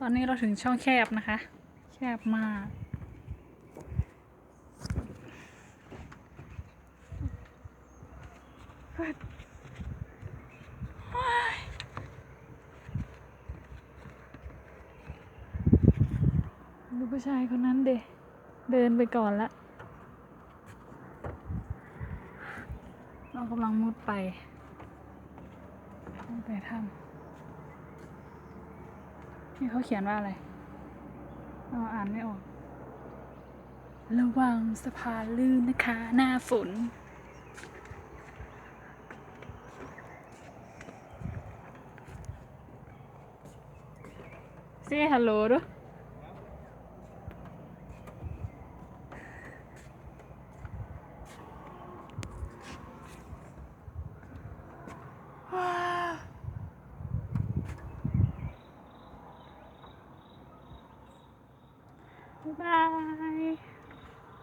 ตอนนี้เราถึงช่องแคบนะคะ แคบมาก ดูผู้ชายคนนั้นเดเดินไปก่อนละ เรากำลังมุดไป ไปถ้ำ นี่เขาเขียนว่าอะไรอ่านไม่ออก ระวังสะพานลื่นนะคะ หน้าฝน Say hello ด้วย Bye.